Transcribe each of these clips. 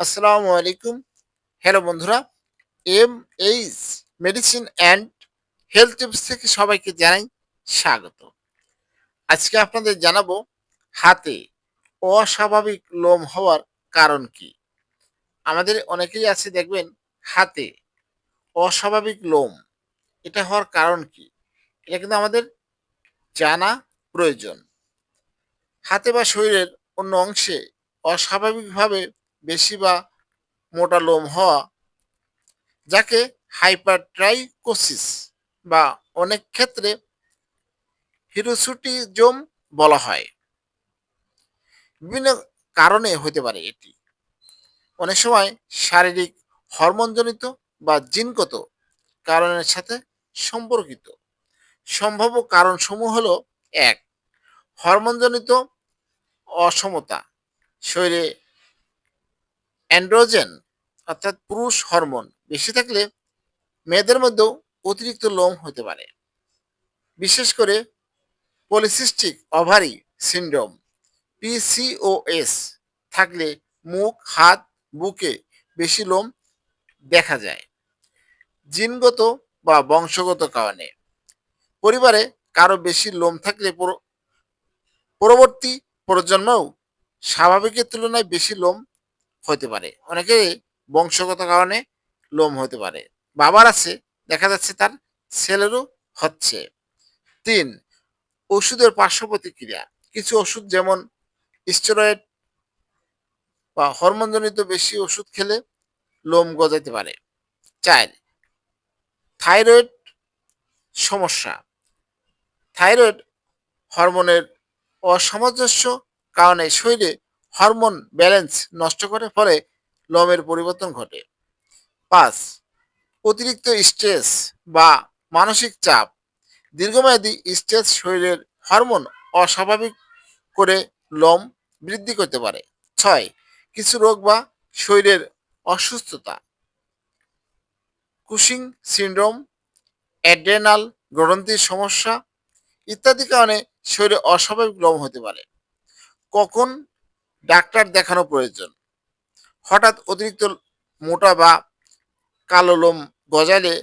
আসসালামু আলাইকুম। হ্যালো বন্ধুরা M H medicine and health tips থেকে সবাইকে জানাই স্বাগত। আজকে আপনাদের জানাব হাতে অস্বাভাবিক লোম হওয়ার কারণ কি? আমাদের অনেকেই আছে দেখবেন হাতে অস্বাভাবিক লোম, এটা হওয়ার কারণ কি? এটা কিন্তু আমাদের জানা প্রয়োজন। হাতে বা শরীরের অন্য অংশে অস্বাভাবিকভাবে বেশি বা মোটা লোম হওয়া যাকে হাইপারট্রাইকোসিস বা অনেক ক্ষেত্রে হিরোসুটিজম বলা হয়। বিভিন্ন কারণে হতে পারে এটি। অনেক সময় শারীরিক হরমোনজনিত বা জিনগত কারণের সাথে সম্পর্কিত। সম্ভাব্য কারণসমূহ হলো এক, হরমোনজনিত অসমতা, শরীরে অ্যান্ড্রোজেন, অর্থাৎ পুরুষ হরমোন, বেশি থাকলে মেয়েদের মধ্যেও অতিরিক্ত লোম হতে পারে। বিশেষ করে পলিসিস্টিক ওভারি সিন্ড্রোম পিসিওএস থাকলে মুখ, হাত, বুকে বেশি লোম দেখা যায়। জিনগত বা বংশগত কারণে। পরিবারে কারও বেশি লোম থাকলে পরবর্তী প্রজন্মও স্বাভাবিকের তুলনায় বেশি লোম হতে পারে। অনেকে বংশগত কারণে লোম হতে পারে। বাবার আছে, দেখা যাচ্ছে তার ছেলেরও হচ্ছে। তিন, ওষুধের পার্শ্ব প্রতিক্রিয়া। কিছু ওষুধ যেমন স্টেরয়েড বা হরমোনজনিত বেশি ওষুধ খেলে লোম গজাতে পারে। চার, থাইরয়েড সমস্যা। থাইরয়েড হরমোনের অসামঞ্জস্য কারণে শরীরে হরমোন ব্যালেন্স নষ্ট করে ফলে লোমের পরিবর্তন ঘটে। পাঁচ, অতিরিক্ত স্ট্রেস বা মানসিক চাপ। দীর্ঘমেয়াদী স্ট্রেস শরীরের হরমোন অস্বাভাবিক করে লোম বৃদ্ধি করতে পারে। ছয়, কিছু রোগ বা শরীরের অসুস্থতা। কুশিং সিন্ড্রোম, অ্যাড্রেনাল গ্রন্থির সমস্যা ইত্যাদি কারণে শরীরে অস্বাভাবিক লোম হতে পারে। কখন ডাক্তার দেখানো প্রয়োজন। হঠাৎ অতিরিক্ত মোটা বা কালো লোম গজালে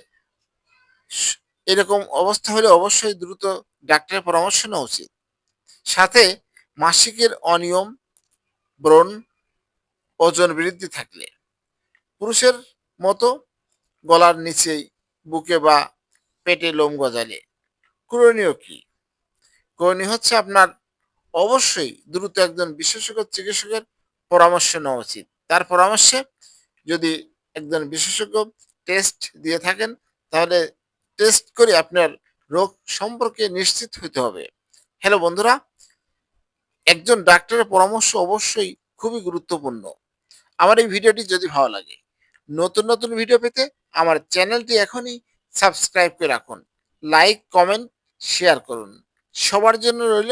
এরকম অবস্থা হলে অবশ্যই দ্রুত ডাক্তারের পরামর্শ নেওয়া উচিত। সাথে মাসিকের অনিয়ম, ব্রণ, ওজন বৃদ্ধি থাকলে। পুরুষের মতো গলার নিচেই বুকে বা পেটে লোম গজালে। করণীয় কি? করণীয় হচ্ছে আপনার অবশ্যই দ্রুত একজন বিশেষজ্ঞ চিকিৎসকের পরামর্শ নেওয়া উচিত। তার পরামর্শে যদি একজন বিশেষজ্ঞ টেস্ট দিয়ে থাকেন, তাহলে টেস্ট করে আপনার রোগ সম্পর্কে নিশ্চিত হতে হবে। হ্যালো বন্ধুরা, একজন ডাক্তারের পরামর্শ অবশ্যই খুবই গুরুত্বপূর্ণ। আমার এই ভিডিওটি যদি ভালো লাগে, নতুন নতুন ভিডিও পেতে আমার চ্যানেলটি এখনই সাবস্ক্রাইব করে রাখুন। লাইক কমেন্ট শেয়ার করুন। সবার জন্য রইল